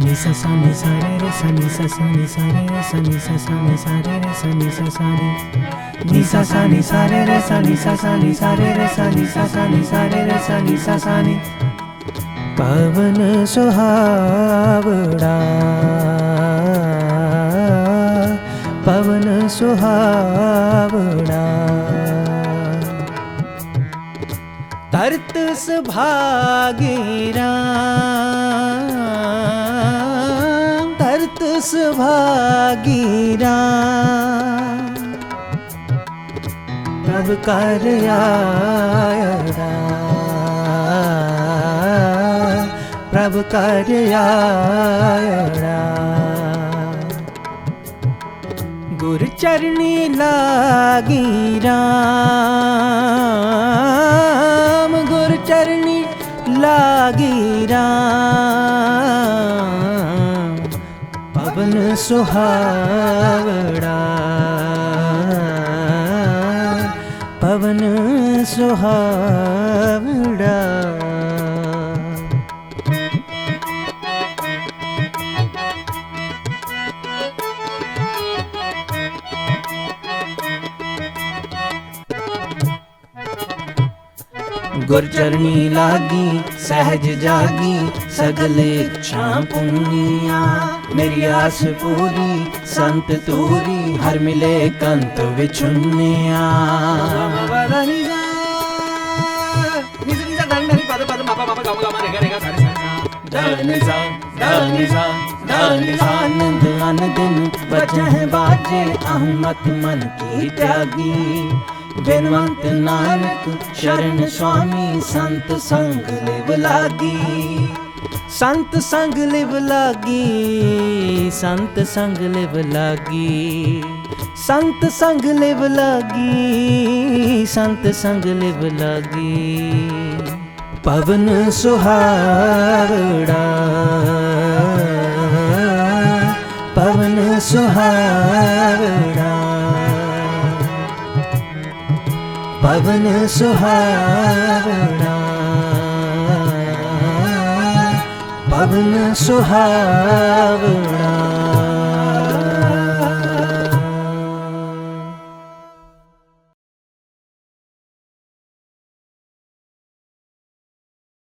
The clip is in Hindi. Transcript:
ni sa sa ni sa re re sa ni sa sa ni sa re re sa ni sa sa ni sa re re sa ni sa sa ni ni sa sa ni sa re re sa ni sa sa ni sa re re sa ni sa sa ni sa re re sa ni sa sa ni पवन सुहावड़ा पवन सुहावड़ा तरत तरत सुभागीरा प्रभ कार्यायड़ा प्रभ कार्यायड़ा गुरु चरणी लागी राम पवन सुहावड़ा। पवन सुहावड़ा। गुरचरणी लागी, सहज जागी, सगले इच्छा पुनिया। मेरी आस पूरी, संत तूरी, हर मिले कंत विचुनिया आनंद दिन वजह बाजे, अहमत मन की त्यागी। ਬਿਨਵੰਤ ਨਾਨਕ, ਸ਼ਰਨ ਸੁਆਮੀ, ਸੰਤ ਸੰਗ ਲਿਵ ਲਾਗੀ। ਸੰਤ ਸੰਗ ਲਿਵ ਲਾਗੀ, ਸੰਤ ਸੰਗ ਲਿਵ ਲਾਗੀ। ਸੰਤ ਸੰਗ ਲਿਵ ਲਾਗੀ, ਸੰਤ ਸੰਗ ਲਿਵ ਲਾਗੀ। ਪਵਨ ਸੁਹਾਵੜਾ ਪਵਨ ਸੁਹਾਵੜਾ ਭਵਨ ਸੁਹਾਵਣਾ ਭਵਨ ਸੁਹਾਵਣਾ